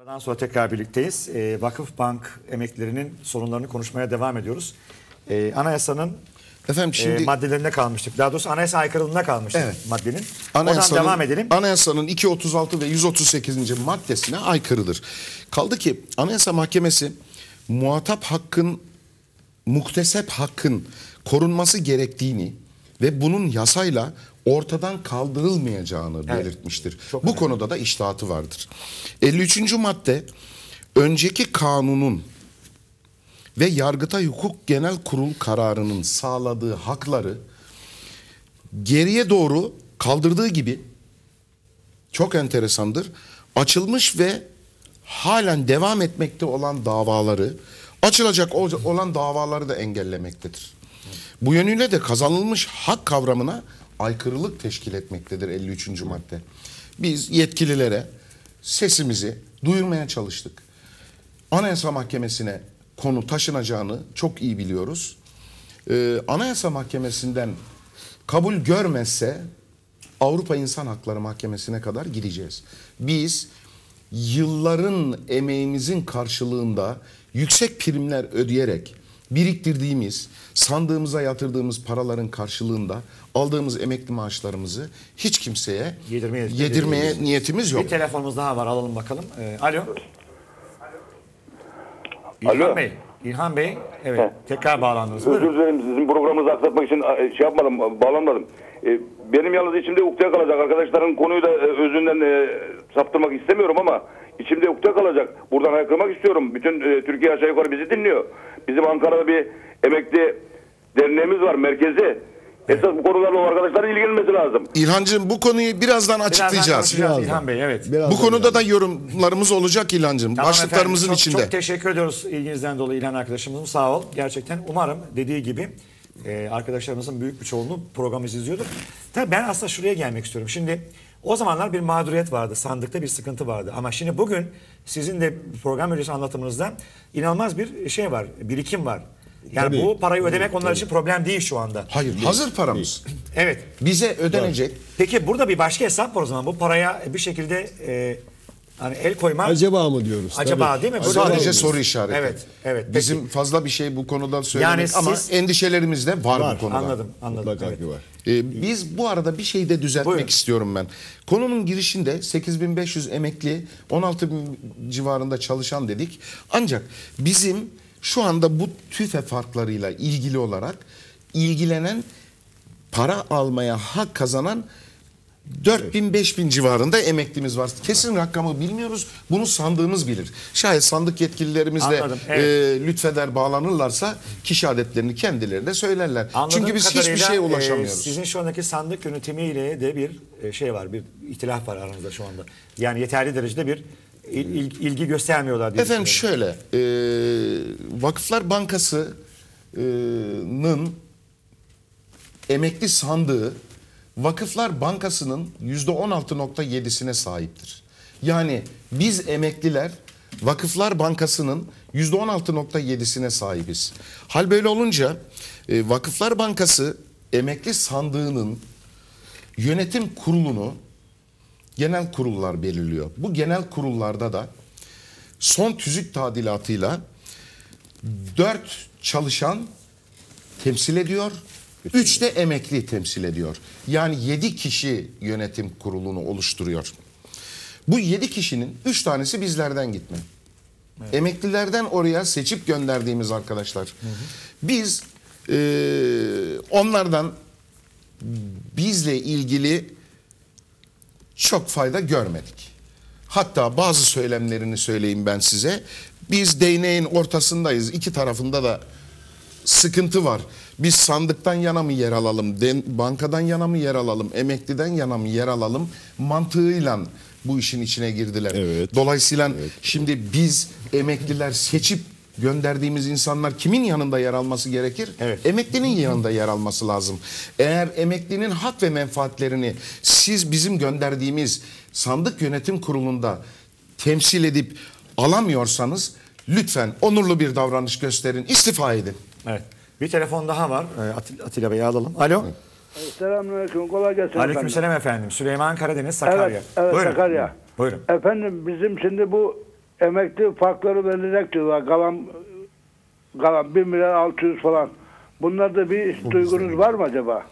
Aradan sonra tekrar birlikteyiz. Ee, Vakıf Bank emeklilerinin sorunlarını konuşmaya devam ediyoruz. Ee, anayasanın Efendim e, şimdi maddelerine kalmıştık. Daha doğrusu anayasa aykırılığına kalmıştık Evet. maddenin. Anayasanın, devam edelim. anayasanın 236 ve 138. maddesine aykırıdır. Kaldı ki Anayasa Mahkemesi muhatap hakkın muktesep hakkın korunması gerektiğini ve bunun yasayla ortadan kaldırılmayacağını belirtmiştir. Çok Bu önemli. konuda da iştahatı vardır. 53. madde önceki kanunun ve Yargıtay Hukuk Genel Kurul kararının sağladığı hakları geriye doğru kaldırdığı gibi çok enteresandır. Açılmış ve halen devam etmekte olan davaları, açılacak ol- olan davaları da engellemektedir. Bu yönüyle de kazanılmış hak kavramına aykırılık teşkil etmektedir 53. madde. Biz yetkililere sesimizi duyurmaya çalıştık. Anayasa Mahkemesi'ne konu taşınacağını çok iyi biliyoruz. Ee, Anayasa Mahkemesi'nden kabul görmezse Avrupa İnsan Hakları Mahkemesi'ne kadar gideceğiz. Biz yılların emeğimizin karşılığında yüksek primler ödeyerek biriktirdiğimiz, sandığımıza yatırdığımız paraların karşılığında aldığımız emekli maaşlarımızı hiç kimseye Yedirmeye- yedirmeye niyetimiz yok. Bir telefonumuz daha var alalım bakalım. Ee, alo. İlhan Alo. Bey. İlhan Bey. Evet. Heh. Tekrar bağlandınız. Özür dilerim sizin programınızı aksatmak için şey yapmadım, bağlanmadım. E, Benim yalnız içimde ukde kalacak. Arkadaşların konuyu da e, özünden e, saptırmak istemiyorum ama içimde ukde kalacak. Buradan haykırmak istiyorum. Bütün e, Türkiye aşağı yukarı bizi dinliyor. Bizim Ankara'da bir emekli derneğimiz var, merkezi. Esas bu konularla o arkadaşların ilgilenmesi lazım. İlhancığım bu konuyu birazdan Birazdan açıklayacağız. konuşacağız İlhan Bey. Evet. Biraz Bu konuda da yorumlarımız olacak İlhancığım. Tamam Başlıklarımızın efendim, çok, içinde. Çok teşekkür ediyoruz ilginizden dolayı İlhan arkadaşımızın. Sağ ol. Gerçekten umarım dediği gibi e, arkadaşlarımızın büyük bir çoğunluğu programımızı izliyordur. Tabii ben aslında şuraya gelmek istiyorum. Şimdi o zamanlar bir mağduriyet vardı. Sandıkta bir sıkıntı vardı. Ama şimdi bugün sizin de program öncesi anlatımınızda inanılmaz bir şey var. Birikim var. Yani Tabii. bu parayı ödemek onlar için problem değil şu anda. Hayır, hazır paramız. Evet. Bize ödenecek. Peki burada bir başka hesap var o zaman. Bu paraya bir şekilde e, hani el koyma. Acaba mı diyoruz? Acaba Tabii. değil mi? Böyle Sadece diyoruz. soru işareti. Evet, evet. Peki. Bizim fazla bir şey bu konuda söylemek Yani ama siz- endişelerimiz de var, Var, bu konuda. Anladım, anladım. Mutlaka Evet. var. Ee, biz bu arada bir şey de düzeltmek Buyurun. istiyorum ben. Konunun girişinde 8500 emekli 16 bin civarında çalışan dedik. Ancak bizim şu anda bu tüfe farklarıyla ilgili olarak ilgilenen para almaya hak kazanan 4000 5000 civarında emeklimiz var. Kesin rakamı bilmiyoruz. Bunu sandığımız bilir. Şayet sandık yetkililerimiz de Anladım, evet. e, lütfeder bağlanırlarsa kişi adetlerini kendileri de söylerler. Anladığım Çünkü biz hiçbir kadarıyla, şeye e, ulaşamıyoruz. sizin şu andaki sandık yönetimiyle de bir e, şey var, bir ihtilaf var aranızda şu anda. Yani yeterli derecede bir il- il- ilgi göstermiyorlar diye Efendim düşünüyorum. şöyle, e, Vakıflar Bankası'nın emekli sandığı Vakıflar Bankası'nın yüzde 16.7'sine sahiptir. Yani biz emekliler Vakıflar Bankası'nın yüzde 16.7'sine sahibiz. Hal böyle olunca e, Vakıflar Bankası emekli sandığının yönetim kurulunu genel kurullar belirliyor. Bu genel kurullarda da son tüzük tadilatıyla dört çalışan temsil ediyor. Üç de emekli temsil ediyor. Yani yedi kişi yönetim kurulunu oluşturuyor. Bu yedi kişinin üç tanesi bizlerden gitme. Emeklilerden oraya seçip gönderdiğimiz arkadaşlar. Biz eee, onlardan bizle ilgili çok fayda görmedik. Hatta bazı söylemlerini söyleyeyim ben size. Biz değneğin ortasındayız. İki tarafında da sıkıntı var. Biz sandıktan yana mı yer alalım, den- bankadan yana mı yer alalım, emekliden yana mı yer alalım mantığıyla bu işin içine girdiler. Evet. Dolayısıyla şimdi biz emekliler seçip gönderdiğimiz insanlar kimin yanında yer alması gerekir? Evet. Emeklinin yanında yer alması lazım. Eğer emeklinin hak ve menfaatlerini siz bizim gönderdiğimiz sandık yönetim kurulunda temsil edip alamıyorsanız lütfen onurlu bir davranış gösterin, istifa edin. Evet. Bir telefon daha var. E, Atil- Atilla Bey'i alalım. Alo. Selamünaleyküm. Kolay gelsin efendim. Aleykümselam efendim. Süleyman Karadeniz Sakarya. Evet, evet Buyurun. Sakarya. Buyurun. Efendim bizim şimdi bu emekli farkları verilecek diyorlar. Kalan, kalan 1 milyar 600 falan. Bunlarda bir duygunuz var mı acaba?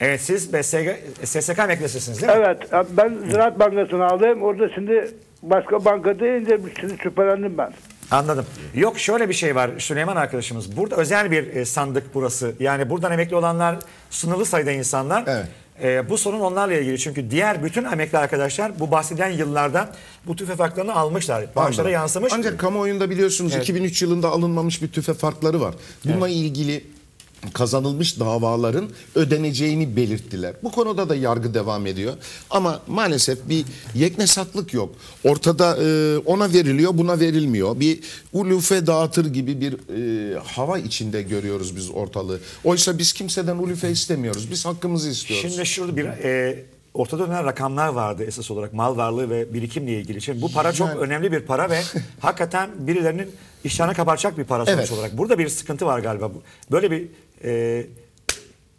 Evet siz BSG, SSK emeklisisiniz değil mi? Evet. Ben Ziraat Bankası'nı aldım. Orada şimdi başka banka deyince şimdi şüphelendim ben. Anladım. Yok şöyle bir şey var Süleyman arkadaşımız. Burada özel bir e, sandık burası. Yani buradan emekli olanlar sınırlı sayıda insanlar. Evet. E, bu sorun onlarla ilgili. Çünkü diğer bütün emekli arkadaşlar bu bahsedilen yıllarda bu tüfe haklarını almışlar. Anladım. yansımış. Ancak kamuoyunda biliyorsunuz Evet. 2003 yılında alınmamış bir tüfe farkları var. Bununla ilgili kazanılmış davaların ödeneceğini belirttiler. Bu konuda da yargı devam ediyor. Ama maalesef bir yeknesaklık yok. Ortada e, ona veriliyor, buna verilmiyor. Bir ulufe dağıtır gibi bir e, hava içinde görüyoruz biz ortalığı. Oysa biz kimseden ulufe istemiyoruz. Biz hakkımızı istiyoruz. Şimdi şurada bir e, ortada dönen rakamlar vardı esas olarak mal varlığı ve birikimle ilgili. Şimdi bu para çok Yani- önemli bir para ve hakikaten birilerinin iştahını kabaracak bir para sonuç Evet. olarak. Burada bir sıkıntı var galiba. Böyle bir e,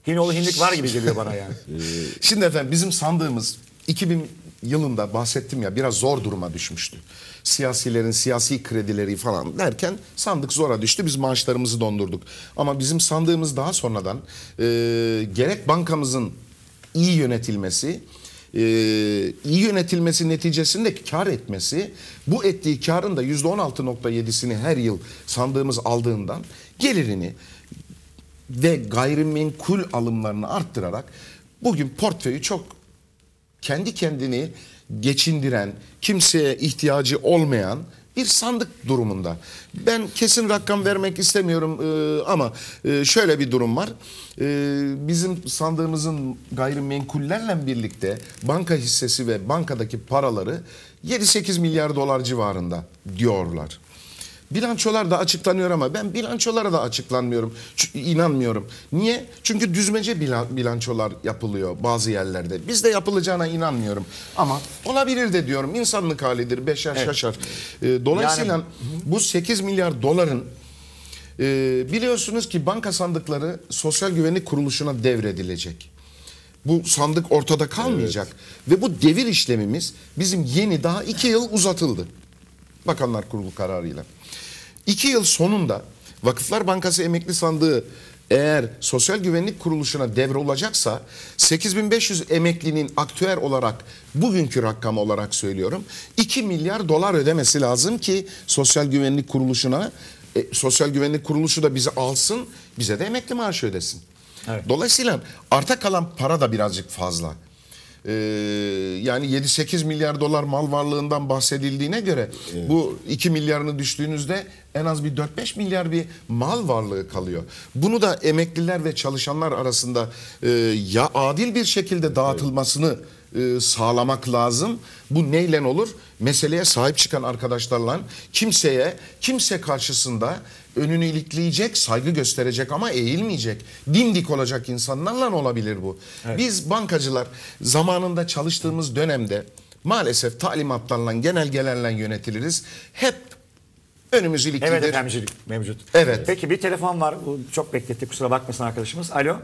Hinoğlu hinlik var gibi geliyor bana yani. Şimdi efendim bizim sandığımız 2000 yılında bahsettim ya biraz zor duruma düşmüştü. Siyasilerin siyasi kredileri falan derken sandık zora düştü. Biz maaşlarımızı dondurduk. Ama bizim sandığımız daha sonradan e, gerek bankamızın iyi yönetilmesi, e, iyi yönetilmesi neticesinde kar etmesi, bu ettiği karın da %16.7'sini her yıl sandığımız aldığından gelirini ve gayrimenkul alımlarını arttırarak bugün portföyü çok kendi kendini geçindiren, kimseye ihtiyacı olmayan bir sandık durumunda. Ben kesin rakam vermek istemiyorum e, ama e, şöyle bir durum var. E, bizim sandığımızın gayrimenkullerle birlikte banka hissesi ve bankadaki paraları 7-8 milyar dolar civarında diyorlar. Bilançolar da açıklanıyor ama ben bilançolara da açıklanmıyorum. İnanmıyorum. Niye? Çünkü düzmece bilan- bilançolar yapılıyor bazı yerlerde. Bizde yapılacağına inanmıyorum. Ama olabilir de diyorum. İnsanlık halidir. Beşer şaşar. Ee, dolayısıyla Yani- bu 8 milyar doların e, biliyorsunuz ki banka sandıkları Sosyal Güvenlik Kuruluşu'na devredilecek. Bu sandık ortada kalmayacak. Ve bu devir işlemimiz bizim yeni daha iki yıl uzatıldı. Bakanlar Kurulu kararıyla. İki yıl sonunda Vakıflar Bankası emekli sandığı eğer Sosyal Güvenlik Kuruluşu'na devrolacaksa 8500 emeklinin aktüer olarak bugünkü rakam olarak söylüyorum 2 milyar dolar ödemesi lazım ki Sosyal Güvenlik Kuruluşu'na e, Sosyal Güvenlik Kuruluşu da bizi alsın bize de emekli maaşı ödesin. Evet. Dolayısıyla arta kalan para da birazcık fazla. Ee, yani 7-8 milyar dolar mal varlığından bahsedildiğine göre bu 2 milyarını düştüğünüzde en az bir 4-5 milyar bir mal varlığı kalıyor. Bunu da emekliler ve çalışanlar arasında e, ya adil bir şekilde dağıtılmasını e, sağlamak lazım. Bu neyle olur? Meseleye sahip çıkan arkadaşlarla kimseye, kimse karşısında önünü ilikleyecek, saygı gösterecek ama eğilmeyecek. Dimdik olacak insanlarla olabilir bu. Biz bankacılar zamanında çalıştığımız dönemde maalesef talimatlarla, genelgelerle yönetiliriz. Hep önümüz iliklidir. Evet efendim mevcut. Evet. Peki bir telefon var. Çok bekletti kusura bakmasın arkadaşımız. Alo.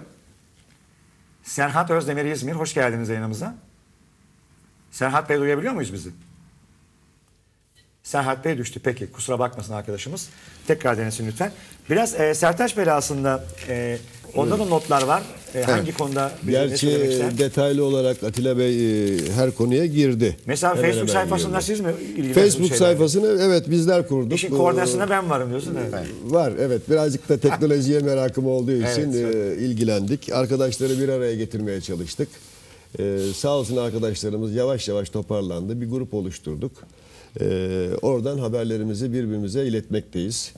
Serhat Özdemir İzmir. Hoş geldiniz yayınımıza. Serhat Bey duyabiliyor muyuz bizi? Serhat Bey düştü. Peki kusura bakmasın arkadaşımız. Tekrar denesin lütfen. Biraz e, Sertaç Bey aslında e, onda da notlar var. E, Hangi konuda Gerçi ister? detaylı olarak Atilla Bey e, her konuya girdi. Mesela Hemen Facebook hemen sayfasında girdi. siz mi ilgileniyorsunuz Facebook şeylerle? sayfasını evet bizler kurduk. İşin koordinasyonunda ben varım diyorsun. Evet. Var evet birazcık da teknolojiye merakım olduğu için Evet, e, ilgilendik. Arkadaşları bir araya getirmeye çalıştık. E, sağ olsun arkadaşlarımız yavaş yavaş toparlandı. Bir grup oluşturduk. E, oradan haberlerimizi birbirimize iletmekteyiz.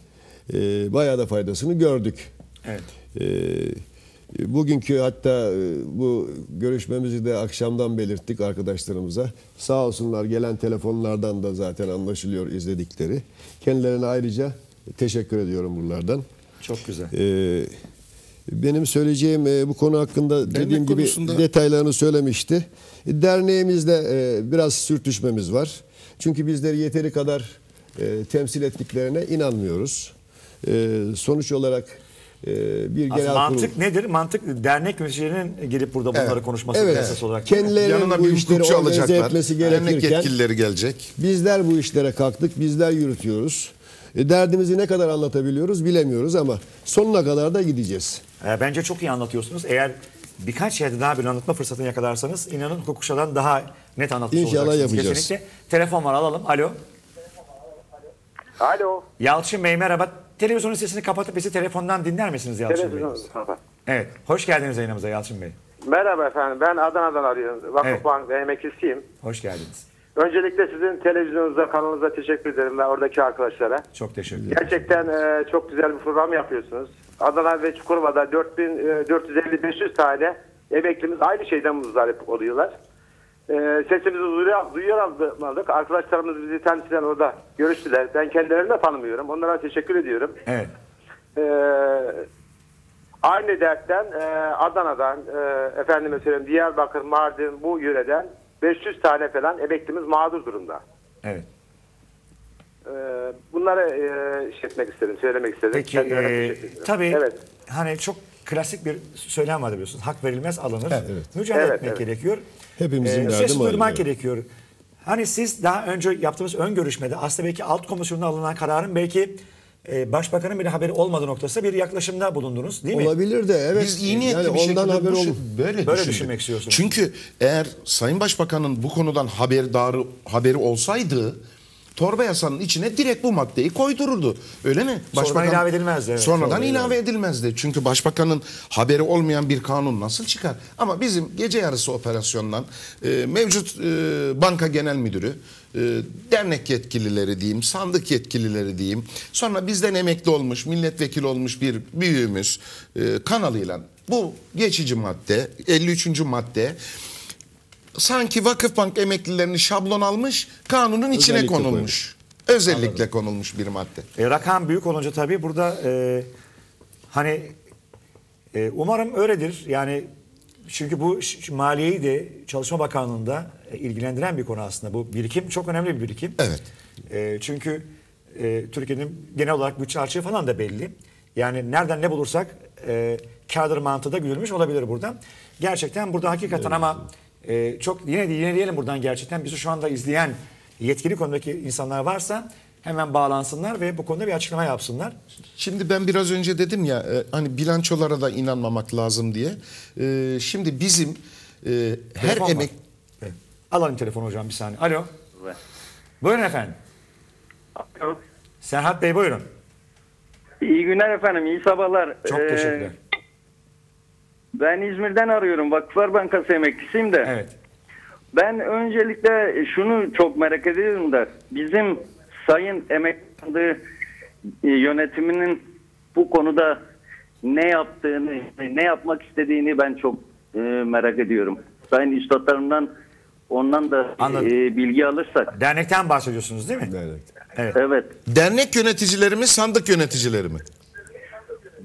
E, bayağı da faydasını gördük. Evet. Ee, Bugünkü hatta e, bu görüşmemizi de akşamdan belirttik arkadaşlarımıza. Sağ olsunlar gelen telefonlardan da zaten anlaşılıyor izledikleri. Kendilerine ayrıca teşekkür ediyorum buralardan. Çok güzel. Ee, Benim söyleyeceğim e, bu konu hakkında dediğim gibi konusunda- detaylarını söylemişti. Derneğimizde e, biraz sürtüşmemiz var. Çünkü bizleri yeteri kadar e, temsil ettiklerine inanmıyoruz. E, Sonuç olarak e, bir Aslında genel mantık kurul. nedir? Mantık dernek yöneticilerinin gelip burada bunları Evet. konuşması Evet. esas olarak. Kendilerinin Yanına bu bir işleri organize alacaklar. etmesi Dernek gerekirken yetkilileri gelecek. bizler bu işlere kalktık, bizler yürütüyoruz. E, derdimizi ne kadar anlatabiliyoruz bilemiyoruz ama sonuna kadar da gideceğiz. E, bence çok iyi anlatıyorsunuz. Eğer birkaç yerde daha bir anlatma fırsatını yakalarsanız inanın hukukçadan daha net anlatmış İnşallah olacaksınız. yapacağız. Kesinlikle. Telefon var alalım. Alo. Alo. Yalçın Bey merhaba. Televizyonun sesini kapatıp bizi telefondan dinler misiniz Yalçın Bey? Televizyon. Evet. Hoş geldiniz yayınımıza Yalçın Bey. Merhaba efendim. Ben Adana'dan arıyorum. Vakıfbank Evet. emeklisiyim. Hoş geldiniz. Öncelikle sizin televizyonunuza, kanalınıza teşekkür ederim ve oradaki arkadaşlara. Çok teşekkür ederim. Gerçekten e, çok güzel bir program yapıyorsunuz. Adana ve Çukurova'da 4450-500 tane emeklimiz aynı şeyden muzdarip oluyorlar. E, sesimizi duyuyor, duyuyor aldık. Arkadaşlarımız bizi temsilen orada görüştüler. Ben kendilerini de tanımıyorum. Onlara teşekkür ediyorum. Evet. Ee, aynı dertten e, Adana'dan e, efendime söyleyeyim Diyarbakır, Mardin bu yöreden 500 tane falan emeklimiz mağdur durumda. Evet. Ee, bunları e, işletmek istedim, söylemek istedim. Peki e, tabii Evet. hani çok klasik bir söylem var biliyorsunuz. Hak verilmez alınır. Evet. Mücadele Evet, etmek evet. gerekiyor. Hepimizin derdi Ses duyurmak evet. gerekiyor. Hani siz daha önce yaptığımız ön görüşmede aslında belki alt komisyonda alınan kararın belki e, başbakanın bile haberi olmadığı noktasında bir yaklaşımda bulundunuz değil mi? Olabilir de evet. Biz iyi niyetli yani bir şekilde ondan haber olur. böyle, Böyle düşünmek istiyorsunuz. Çünkü eğer Sayın Başbakan'ın bu konudan haberdarı haberi olsaydı torba yasanın içine direkt bu maddeyi koydururdu. Öyle mi? Sonradan ilave edilmezdi, evet. Sonradan Sonra ilave edilmezdi. Çünkü başbakanın haberi olmayan bir kanun nasıl çıkar? Ama bizim gece yarısı operasyondan e, mevcut e, banka genel müdürü, e, dernek yetkilileri diyeyim, sandık yetkilileri diyeyim. Sonra bizden emekli olmuş, milletvekili olmuş bir büyüğümüz e, kanalıyla bu geçici madde, 53. madde sanki Vakıfbank emeklilerini şablon almış, kanunun içine Özellikle konulmuş. Özellikle konulmuş bir madde. E, rakam büyük olunca tabii burada e, hani e, umarım öyledir. Yani çünkü bu maliyeyi de Çalışma Bakanlığı'nda e, ilgilendiren bir konu aslında. Bu birikim çok önemli bir birikim. Evet. E, çünkü e, Türkiye'nin genel olarak bütçe açığı falan da belli. Yani nereden ne bulursak e, kârdır mantığı da güdülmüş olabilir buradan. Gerçekten burada hakikaten ama e, çok yine yine diyelim buradan gerçekten bizi şu anda izleyen yetkili konudaki insanlar varsa hemen bağlansınlar ve bu konuda bir açıklama yapsınlar. Şimdi ben biraz önce dedim ya e, hani bilançolara da inanmamak lazım diye. E, Şimdi bizim e, her Telefon var. emek Evet. Alalım telefonu hocam bir saniye. Alo. Buyurun efendim. Serhat Bey buyurun. İyi günler efendim, iyi sabahlar. Çok Ee, teşekkürler. Ben İzmir'den arıyorum. Vakıflar Bankası emeklisiyim de. Evet. Ben öncelikle şunu çok merak ediyorum da bizim Sayın Emekli e, yönetiminin bu konuda ne yaptığını, ne yapmak istediğini ben çok e, merak ediyorum. Sayın üstadlarımdan ondan da Anladım. e, bilgi alırsak. Dernekten bahsediyorsunuz değil mi? Evet. Evet. dernek yöneticileri mi sandık yöneticileri mi?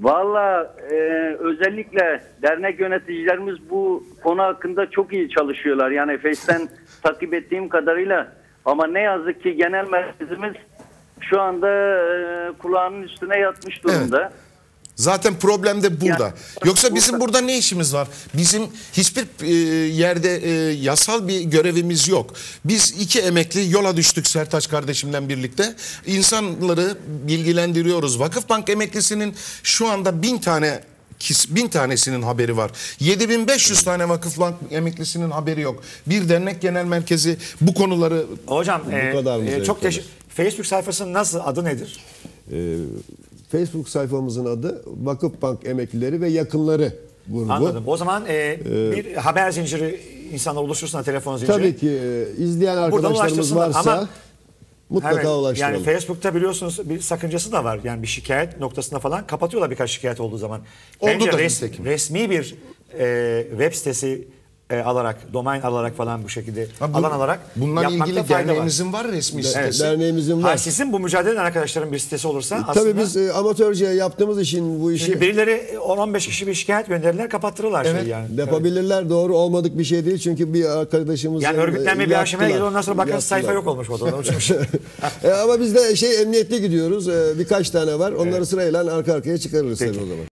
Valla e, özellikle dernek yöneticilerimiz bu konu hakkında çok iyi çalışıyorlar. Yani Face'ten takip ettiğim kadarıyla ama ne yazık ki genel merkezimiz şu anda e, kulağının üstüne yatmış durumda. Zaten problem de burada. Ya, Yoksa bizim burada- ne işimiz var? Bizim hiçbir e, yerde e, yasal bir görevimiz yok. Biz iki emekli yola düştük Sertaç kardeşimle birlikte. İnsanları bilgilendiriyoruz. Vakıfbank emeklisinin şu anda bin tane bin tanesinin haberi var. 7500 tane Vakıfbank emeklisinin haberi yok. Bir dernek genel merkezi bu konuları Hocam e, kadar e, çok teşekkür. Facebook sayfasının nasıl adı nedir? Ee, Facebook sayfamızın adı Vakıfbank Emeklileri ve Yakınları grubu. Anladım. O zaman e, bir haber zinciri insanlar oluştursun telefon zinciri. Tabii ki e, izleyen arkadaşlarımız varsa ama- mutlaka Evet, ulaştıralım. Yani Facebook'ta biliyorsunuz bir sakıncası da var. Yani bir şikayet noktasında falan kapatıyorlar birkaç şikayet olduğu zaman. Oldu Bence da res- resmi bir e, web sitesi e, alarak, domain alarak falan bu şekilde Ha, bu- alan alarak yapmakta ilgili fayda var. derneğimizin var resmi De- sitesi. derneğimizin var. Hayır, sizin bu mücadele eden arkadaşların bir sitesi olursa aslında Tabii biz e, amatörce yaptığımız için bu işi çünkü birileri 10-15 kişi bir şikayet gönderdiler kapattırırlar şeyi yani. yapabilirler. Doğru olmadık bir şey değil çünkü bir arkadaşımız Yani örgütlenme bir aşamaya geliyor ondan sonra bakın sayfa yok olmuş orada. Onun için bir şey- E, ama biz de şey emniyetli gidiyoruz. E, birkaç tane var. Onları sırayla arka arkaya çıkarırız tabii o zaman.